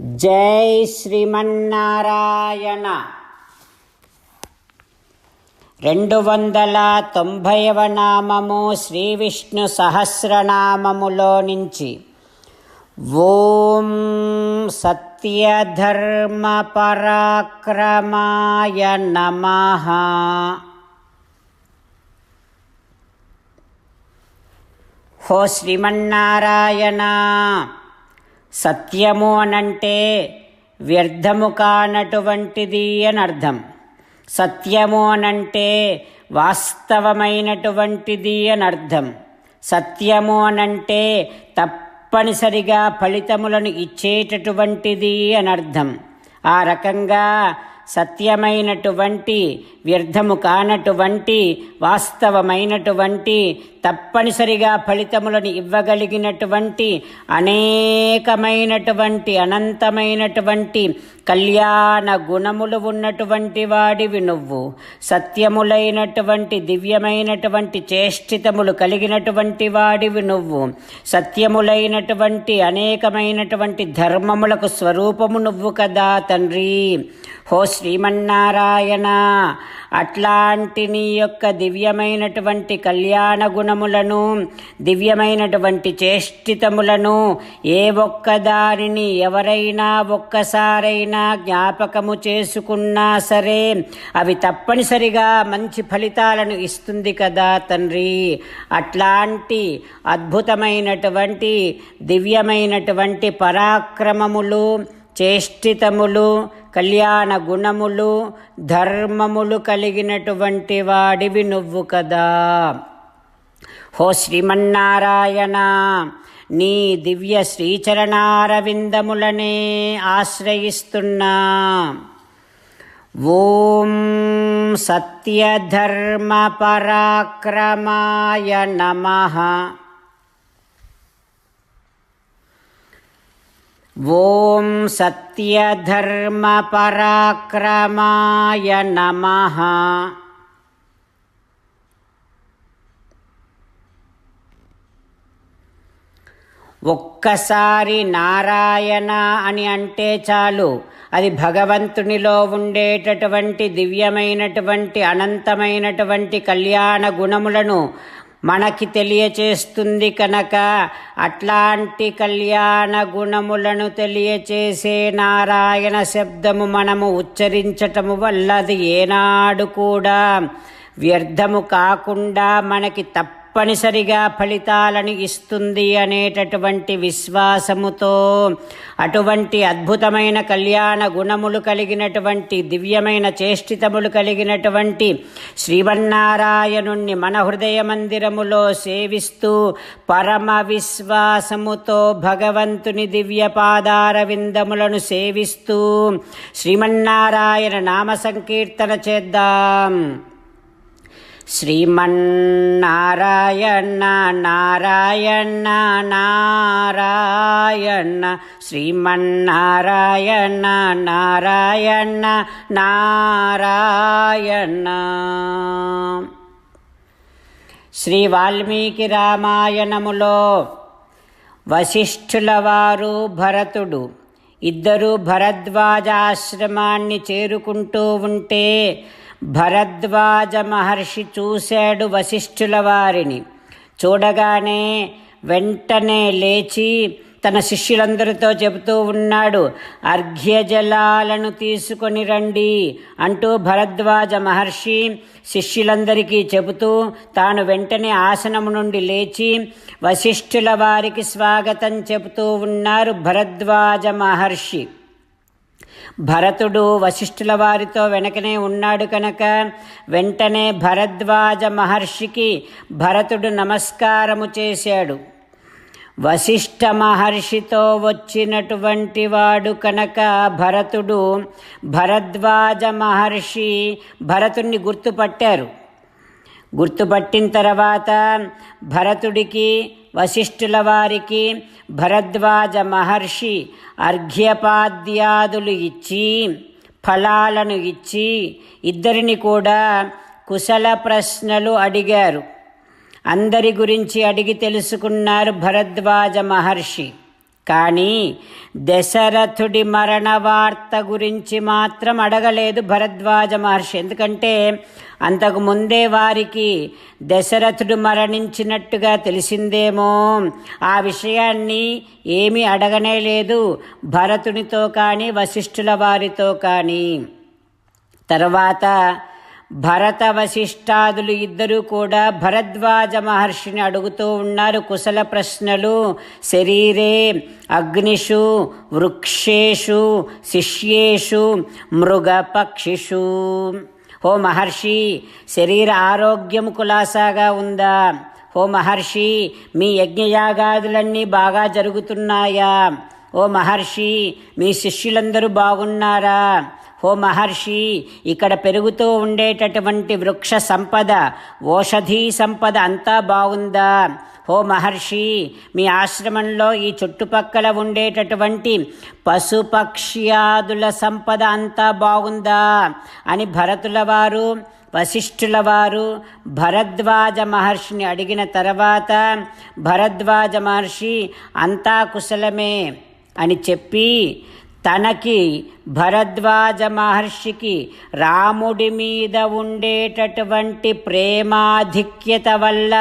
జై శ్రీమన్నారాయణ. రెండు వందల తొంభైవ నామము శ్రీ విష్ణు సహస్రనామములో నుంచి ఓం సత్యధర్మ పరాక్రమాయ నమః. హో శ్రీమన్నారాయణ. సత్యము అనంటే వ్యర్థము కానటువంటిది అని అర్థం సత్యము అనంటే వాస్తవమైనటువంటిది అని అర్థం సత్యము అనంటే తప్పనిసరిగా ఫలితములను ఇచ్చేటటువంటిది అని అర్థం ఆ రకంగా సత్యమైనటువంటి వ్యర్థము కానటువంటి వాస్తవమైనటువంటి తప్పనిసరిగా ఫలితములను ఇవ్వగలిగినటువంటి అనేకమైనటువంటి అనంతమైనటువంటి కళ్యాణ గుణములు ఉన్నటువంటి వాడివి నువ్వు. సత్యములైనటువంటి దివ్యమైనటువంటి చేష్టితములు కలిగినటువంటి వాడివి నువ్వు. సత్యములైనటువంటి అనేకమైనటువంటి ధర్మములకు స్వరూపము నువ్వు కదా తండ్రి. హో శ్రీమన్నారాయణ అట్లాంటి నీ యొక్క దివ్యమైనటువంటి కళ్యాణ గుణ గుణములను దివ్యమైనటువంటి చేష్టితములను ఏ ఒక్కదానిని ఎవరైనా ఒక్కసారైనా జ్ఞాపకము చేసుకున్నా సరే అవి తప్పనిసరిగా మంచి ఫలితాలను ఇస్తుంది కదా తండ్రి. అట్లాంటి అద్భుతమైనటువంటి దివ్యమైనటువంటి పరాక్రమములు చేష్టితములు కళ్యాణ గుణములు ధర్మములు కలిగినటువంటి వాడివి నువ్వు కదా. హో శ్రీమన్నారాయణ నీ దివ్య శ్రీచరణారవిందములనే ఆశ్రయిస్తున్నా. ఓం సత్యధర్మ పరాక్రమాయ నమః. ఓం సత్యధర్మ పరాక్రమాయ నమః. ఒక్కసారి నారాయణ అని అంటే చాలు. అది భగవంతునిలో ఉండేటటువంటి దివ్యమైనటువంటి అనంతమైనటువంటి కళ్యాణ గుణములను మనకి తెలియచేస్తుంది కనుక అట్లాంటి కళ్యాణ గుణములను తెలియచేసే నారాయణ శబ్దము మనము ఉచ్చరించటము వల్ల అది ఏనాడు కూడా వ్యర్థము కాకుండా మనకి తప్పనిసరిగా ఫలితాలను ఇస్తుంది అనేటటువంటి విశ్వాసముతో అటువంటి అద్భుతమైన కళ్యాణ గుణములు కలిగినటువంటి దివ్యమైన చేష్టితములు కలిగినటువంటి శ్రీవన్నారాయణుణ్ణి మన హృదయ మందిరములో సేవిస్తూ పరమ విశ్వాసముతో భగవంతుని దివ్య పాదార విందములను సేవిస్తూ శ్రీమన్నారాయణ నామ సంకీర్తన చేద్దాం. శ్రీమన్నారాయణ నారాయణ నారాయణ శ్రీమన్నారాయణ నారాయణ నారాయణ శ్రీ వాల్మీకి రామాయణములో వశిష్ఠుల వారు భరతుడు ఇద్దరు భరద్వాజాశ్రమాన్ని చేరుకుంటూ ఉంటే భరద్వాజ మహర్షి చూశాడు వశిష్ఠుల వారిని. చూడగానే వెంటనే లేచి తన శిష్యులందరితో చెబుతూ ఉన్నాడు అర్ఘ్యజలాలను తీసుకొని రండి అంటూ భరద్వాజ మహర్షి శిష్యులందరికీ చెబుతూ తాను వెంటనే ఆసనము నుండి లేచి వశిష్ఠుల వారికి స్వాగతం చెబుతూ ఉన్నారు భరద్వాజ మహర్షి భరతుడు వశిష్ఠుల వారితో వెనకనే ఉన్నాడు కనుక వెంటనే భరద్వాజ మహర్షికి భరతుడు నమస్కారము చేశాడు. వశిష్ఠ మహర్షితో వచ్చినటువంటి వాడు కనుక భరతుడు భరద్వాజ మహర్షి భరతుణ్ణి గుర్తుపట్టారు. గుర్తుపట్టిన తర్వాత భరతుడికి వశిష్ఠుల వారికి భరద్వాజ మహర్షి అర్ఘ్యపాద్యాదులు ఇచ్చి ఫలాలను ఇచ్చి ఇద్దరిని కూడా కుశల ప్రశ్నలు అడిగారు. అందరి గురించి అడిగి తెలుసుకున్నారు భరద్వాజ మహర్షి. కానీ దశరథుడి మరణ వార్త గురించి మాత్రం అడగలేదు భరద్వాజ మహర్షి. ఎందుకంటే అంతకుముందే వారికి దశరథుడు మరణించినట్టుగా తెలిసిందేమో. ఆ విషయాన్ని ఏమీ అడగనే లేదు. భరతునితో కానీ వశిష్ఠుల వారితో కానీ. తర్వాత భరత వశిష్టాదులు ఇద్దరూ కూడా భరద్వాజ మహర్షిని అడుగుతూ ఉన్నారు. కుశల ప్రశ్నలు శరీరే అగ్నిషు వృక్షేషు శిష్యేషు మృగపక్షిషు. ఓ మహర్షి శరీర ఆరోగ్యం కులాసాగా ఉందా? ఓ మహర్షి మీ యజ్ఞయాగాదులన్నీ బాగా జరుగుతున్నాయా? ఓ మహర్షి మీ శిష్యులందరూ బాగున్నారా? ఓ మహర్షి ఇక్కడ పెరుగుతూ ఉండేటటువంటి వృక్ష సంపద ఓషధీ సంపద అంతా బాగుందా? ఓ మహర్షి మీ ఆశ్రమంలో ఈ చుట్టుపక్కల ఉండేటటువంటి పశుపక్ష్యాదుల సంపద అంతా బాగుందా? అని భరతుల వారు వశిష్ఠుల వారు భరద్వాజ మహర్షిని అడిగిన తర్వాత భరద్వాజ మహర్షి అంతా కుశలమే అని చెప్పి తనకి భరద్వాజ మహర్షికి రాముడి మీద ఉండేటటువంటి ప్రేమాధిక్యత వల్ల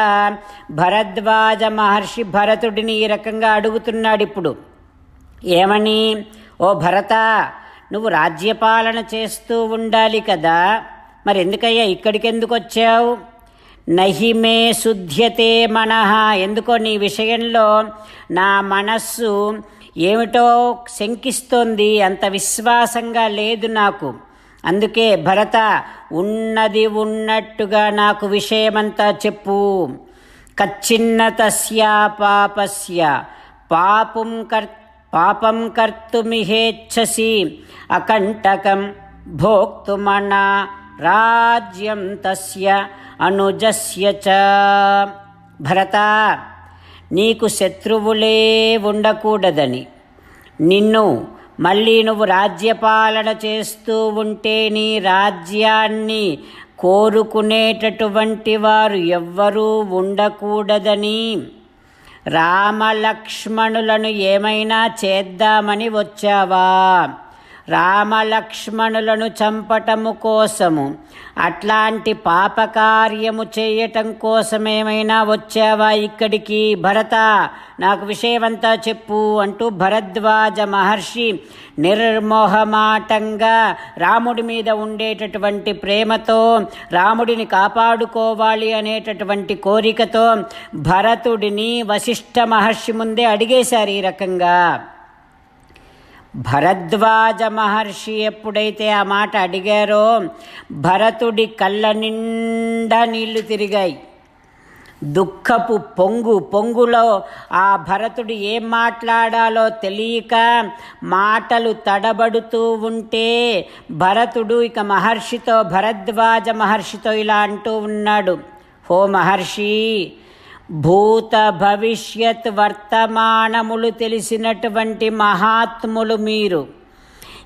భరద్వాజ మహర్షి భరతుడిని ఈ రకంగా అడుగుతున్నాడు ఇప్పుడు ఏమని? ఓ భరత నువ్వు రాజ్యపాలన చేస్తూ ఉండాలి కదా. మరి ఎందుకయ్యా ఇక్కడికి ఎందుకు వచ్చావు నహిమే శుద్ధ్యతే మనహ ఎందుకో నీ విషయంలో నా మనస్సు ఏమిటో శంకిస్తోంది అంత విశ్వాసంగా లేదు నాకు. అందుకే భరత ఉన్నది ఉన్నట్టుగా నాకు విషయమంతా చెప్పు. కచ్చిన్నతస్యా పాపస్య పాపం కర్ పాపం కర్తుమిహేచ్ఛసి అకంటకం భోక్తుమణ రాజ్యం తస్య అనుజస్య చ. భరత నీకు శత్రువులే ఉండకూడదని. నిన్ను మళ్ళీ నువ్వు రాజ్యపాలన చేస్తూ ఉంటే నీ రాజ్యాన్ని కోరుకునేటటువంటి వారు ఎవ్వరూ ఉండకూడదని. రామలక్ష్మణులను ఏమైనా చేద్దామని వచ్చావా? రామలక్ష్మణులను చంపటము కోసము. అట్లాంటి పాపకార్యము చేయటం కోసమేమైనా వచ్చావా ఇక్కడికి? భరత నాకు విషయమంతా చెప్పు అంటూ భరద్వాజ మహర్షి నిర్మోహమాటంగా రాముడి మీద ఉండేటటువంటి ప్రేమతో రాముడిని కాపాడుకోవాలి అనేటటువంటి కోరికతో భరతుడిని వశిష్ఠ మహర్షి ముందే అడిగేశారు ఈ రకంగా. భరద్వాజ మహర్షి ఎప్పుడైతే ఆ మాట అడిగారో భరతుడి కళ్ళ నిండా నీళ్ళు తిరిగాయి. దుఃఖపు పొంగు పొంగులో ఆ భరతుడు ఏం మాట్లాడాలో తెలియక మాటలు తడబడుతూ ఉంటే భరతుడు ఇక మహర్షితో భరద్వాజ మహర్షితో ఇలా అంటూ ఉన్నాడు. హో మహర్షి భూత భవిష్యత్ వర్తమానములు తెలిసినటువంటి మహాత్ములు మీరు.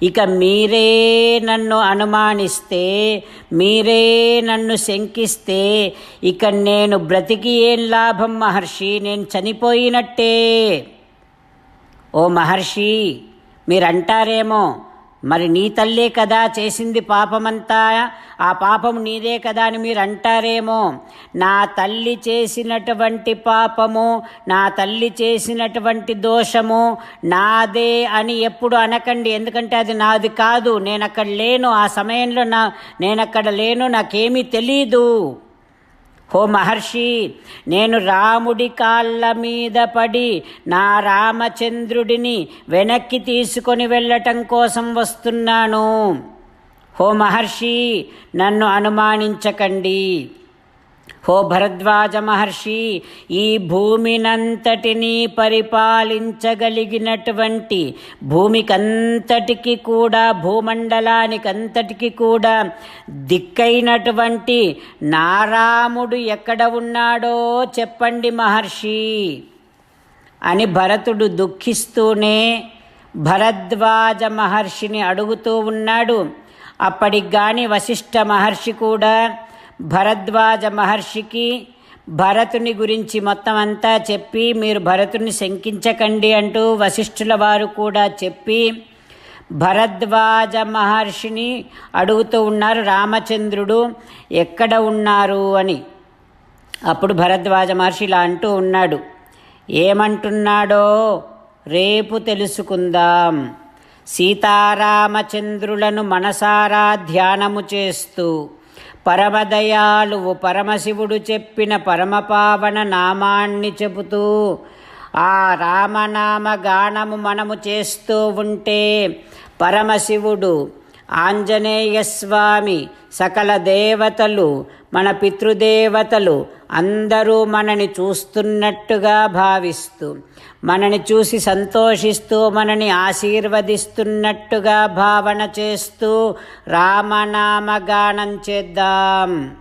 ఇక మీరే నన్ను అనుమానిస్తే మీరే నన్ను శంకిస్తే ఇక నేను బ్రతికి ఏం లాభం మహర్షి? నేను చనిపోయినట్టే. ఓ మహర్షి మీరంటారేమో? మరి నీ తల్లే కదా చేసింది పాపమంతా? ఆ పాపం నీదే కదా అని మీరు అంటారేమో నా తల్లి చేసినటువంటి పాపము నా తల్లి చేసినటువంటి దోషము నాదే అని ఎప్పుడు అనకండి. ఎందుకంటే అది నాది కాదు. నేను అక్కడ లేను. ఆ సమయంలో నా నేను అక్కడ లేను. నాకేమీ తెలీదు. హో మహర్షి నేను రాముడి కాళ్ళ మీద పడి నా రామచంద్రుడిని వెనక్కి తీసుకొని వెళ్ళటం కోసం వస్తున్నాను. హో మహర్షి నన్ను అనుమానించకండి. హో భరద్వాజ మహర్షి ఈ భూమినంతటినీ పరిపాలించగలిగినటువంటి భూమికంతటికి కూడా భూమండలానికంతటికి కూడా దిక్కైనటువంటి నారాముడు ఎక్కడ ఉన్నాడో చెప్పండి మహర్షి అని భరతుడు దుఃఖిస్తూనే భరద్వాజ మహర్షిని అడుగుతూ ఉన్నాడు. అప్పటికి కానీ వశిష్ఠ మహర్షి కూడా భరద్వాజ మహర్షికి భరతుని గురించి మొత్తం అంతా చెప్పి మీరు భరతుని శంకించకండి అంటూ వశిష్ఠుల వారు కూడా చెప్పి భరద్వాజ మహర్షిని అడుగుతూ ఉన్నారు రామచంద్రుడు ఎక్కడ ఉన్నారు అని. అప్పుడు భరద్వాజ మహర్షి ఇలా అంటూ ఉన్నాడు ఏమంటున్నాడో రేపు తెలుసుకుందాం. సీతారామచంద్రులను మనసారా ధ్యానము చేస్తూ పరమదయాలువు పరమశివుడు చెప్పిన పరమపావన నామాన్ని చెబుతూ ఆ రామనామ గానము మనము చేస్తూ ఉంటే పరమశివుడు ఆంజనేయస్వామి సకల దేవతలు మన పితృదేవతలు అందరూ మనని చూస్తున్నట్టుగా భావిస్తూ మనని చూసి సంతోషిస్తూ మనని ఆశీర్వదిస్తున్నట్టుగా భావన చేస్తూ రామనామగానం చేద్దాం.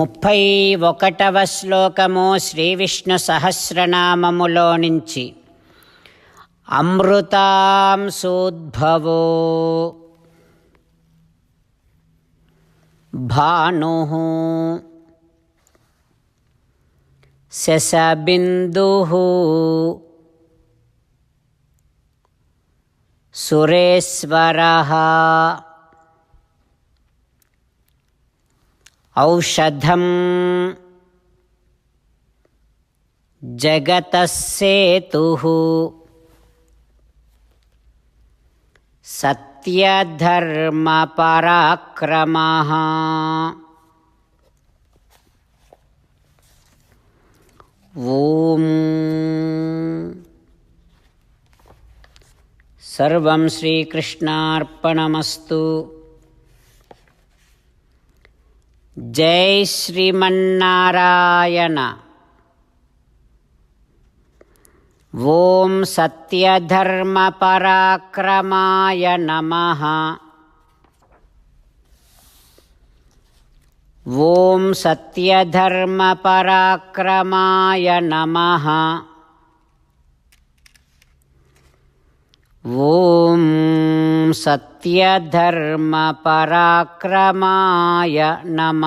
ముప్పై ఒకటవ శ్లోకము శ్రీవిష్ణు సహస్రనామములో నుంచి. అమృతాంసోద్భవో భాను. శశబిందు. సురేశ్వర. औषधम। जगतसेतुः सत्यधर्मपराक्रमः। ॐ। सर्वं श्रीकृष्णार्पणमस्तु। जय श्रीमन्नारायणं। सत्यधर्मपराक्रमाय नमः। ॐ सत्यधर्मपराक्रमाय नमः। ॐ सत् సత్యధర్మపరాక్రమాయ నమ